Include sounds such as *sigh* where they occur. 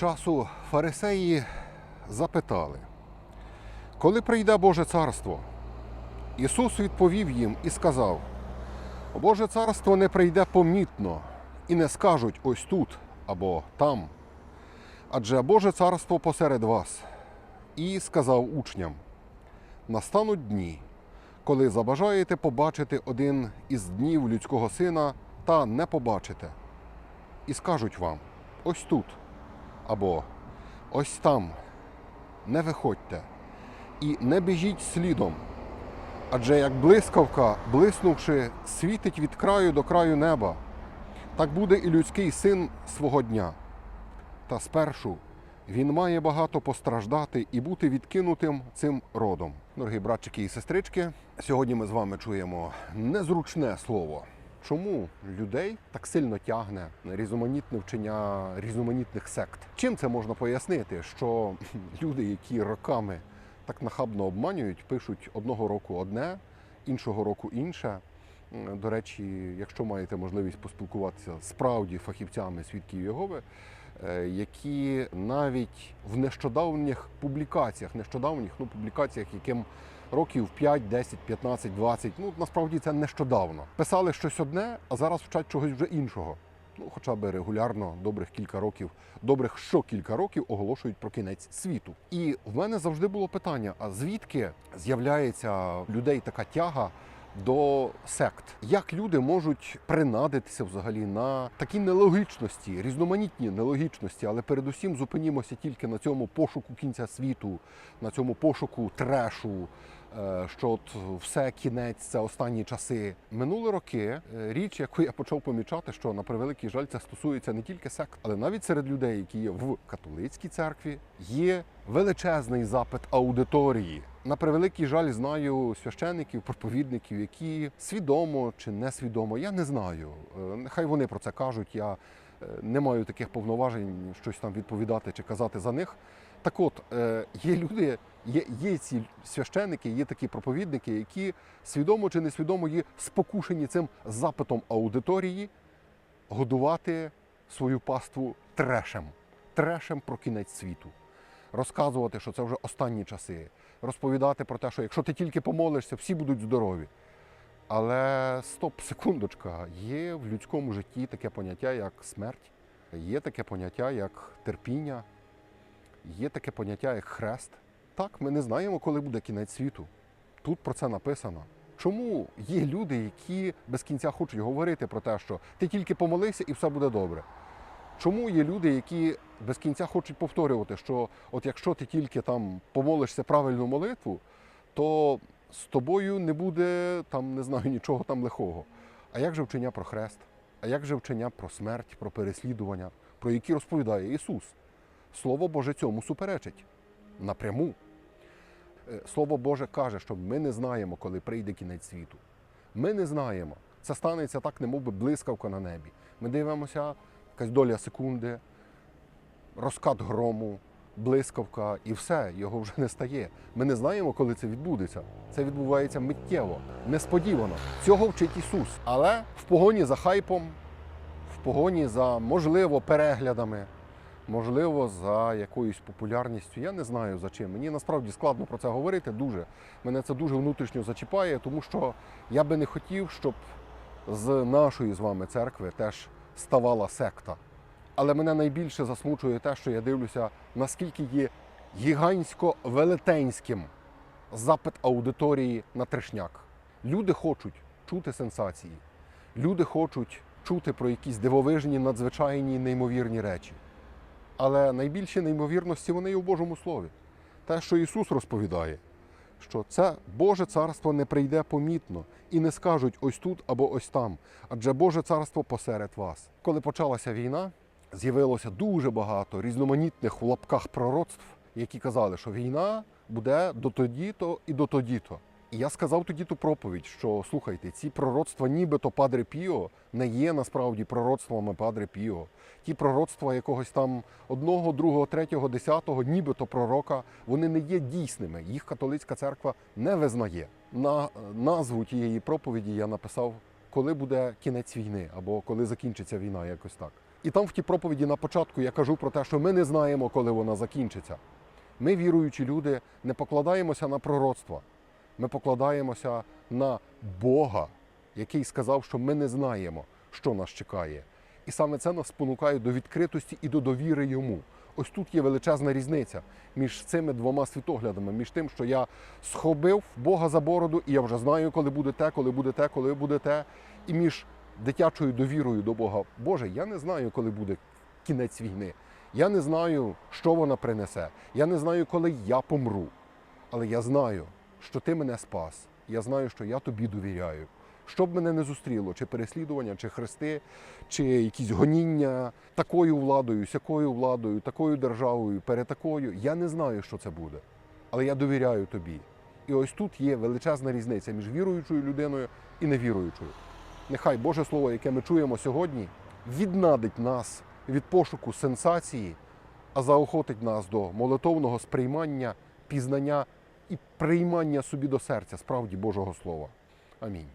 часу фарисеї запитали, коли прийде Боже царство? Ісус відповів їм і сказав: Боже царство не прийде помітно, і не скажуть ось тут або там. Адже Боже царство посеред вас. І сказав учням: настануть дні, коли забажаєте побачити один із днів людського сина, та не побачите. І скажуть вам: ось тут або ось там. Не виходьте і не біжіть слідом. Адже як блискавка, блиснувши, світить від краю до краю неба, так буде і людський син свого дня. Та спершу він має багато постраждати і бути відкинутим цим родом. Дорогі братчики і сестрички, сьогодні ми з вами чуємо незручне слово. Чому людей так сильно тягне різноманітне вчення різноманітних сект? Чим це можна пояснити? Що *laughs* люди, які роками так нахабно обманюють, пишуть одного року одне, іншого року інше. До речі, якщо маєте можливість поспілкуватися справді фахівцями свідків Єгови, е, які навіть в нещодавніх публікаціях, нещодавніх ну, публікаціях, яким років 5, 10, 15, 20, ну насправді це нещодавно. Писали щось одне, а зараз вчать чогось вже іншого. Ну, хоча б регулярно, добрих кілька років, добрих що кілька років оголошують про кінець світу. І в мене завжди було питання: а звідки з'являється людей така тяга до сект? Як люди можуть принадитися взагалі на такі нелогічності, різноманітні нелогічності, але передусім зупинімося тільки на цьому пошуку кінця світу, на цьому пошуку трешу. Е, Що от все кінець, це останні часи. Минули роки е, річ, яку я почав помічати, що на превеликий жаль це стосується не тільки сект, але навіть серед людей, які є в католицькій церкві, є величезний запит аудиторії. На превеликий жаль, знаю священиків, проповідників, які свідомо чи несвідомо, я не знаю. Е, Нехай вони про це кажуть. Я не маю таких повноважень щось там відповідати чи казати за них. Так от, е, є люди, є, є ці священики, є такі проповідники, які свідомо чи несвідомо є спокушені цим запитом аудиторії годувати свою паству трешем, трешем про кінець світу. Розказувати, що це вже останні часи, розповідати про те, що якщо ти тільки помолишся, всі будуть здорові. Але стоп, секундочка, є в людському житті таке поняття, як смерть, є таке поняття, як терпіння, є таке поняття, як хрест. Так, ми не знаємо, коли буде кінець світу. Тут про це написано. Чому є люди, які без кінця хочуть говорити про те, що ти тільки помолися і все буде добре? Чому є люди, які без кінця хочуть повторювати, що от якщо ти тільки там помолишся правильну молитву, то з тобою не буде там, не знаю, нічого там лихого. А як же вчення про хрест? А як же вчення про смерть, про переслідування, про які розповідає Ісус? Слово Боже цьому суперечить напряму. Е, Слово Боже каже, що ми не знаємо, коли прийде кінець світу. Ми не знаємо. Це станеться так, немов би блискавка на небі. Ми дивимося, якась доля секунди, розкат грому, блискавка і все, його вже не стає. Ми не знаємо, коли це відбудеться. Це відбувається миттєво, несподівано. Цього вчить Ісус. Але в погоні за хайпом, в погоні за можливо переглядами, можливо, за якоюсь популярністю. Я не знаю за чим. Мені насправді складно про це говорити. Дуже мене це дуже внутрішньо зачіпає, тому що я би не хотів, щоб з нашої з вами церкви теж ставала секта. Але мене найбільше засмучує те, що я дивлюся, наскільки є гігантсько-велетенським запит аудиторії на трешняк. Люди хочуть чути сенсації, люди хочуть чути про якісь дивовижні, надзвичайні, неймовірні речі. Але найбільші неймовірності вони є в Божому Слові. Те, що Ісус розповідає, що це Боже царство не прийде помітно і не скажуть ось тут або ось там, адже Боже царство посеред вас. Коли почалася війна, з'явилося дуже багато різноманітних в лапках пророцтв, які казали, що війна буде до тоді-то і до тоді-то. Я сказав тоді ту проповідь, що слухайте, ці пророцтва, нібито Падре Піо, не є насправді пророцтвами Падре Піо. Ті пророцтва якогось там одного, другого, третього, десятого, нібито пророка, вони не є дійсними. Їх католицька церква не визнає. На назву тієї проповіді я написав, коли буде кінець війни, або коли закінчиться війна, якось так. І там в тій проповіді на початку я кажу про те, що ми не знаємо, коли вона закінчиться. Ми, віруючі люди, не покладаємося на пророцтва. Ми покладаємося на Бога, який сказав, що ми не знаємо, що нас чекає. І саме це нас спонукає до відкритості і до довіри йому. Ось тут є величезна різниця між цими двома світоглядами, між тим, що я схопив Бога за бороду, і я вже знаю, коли буде те, коли буде те, коли буде те, і між дитячою довірою до Бога. Боже, я не знаю, коли буде кінець війни. Я не знаю, що вона принесе. Я не знаю, коли я помру. Але я знаю, що ти мене спас. Я знаю, що я тобі довіряю. Що б мене не зустріло, чи переслідування, чи хрести, чи якісь гоніння такою владою, сякою владою, такою державою, перетакою. Я не знаю, що це буде. Але я довіряю тобі. І ось тут є величезна різниця між віруючою людиною і невіруючою. Нехай Боже Слово, яке ми чуємо сьогодні, віднадить нас від пошуку сенсації, а заохотить нас до молитовного сприймання, пізнання і приймання собі до серця справді Божого Слова. Амінь.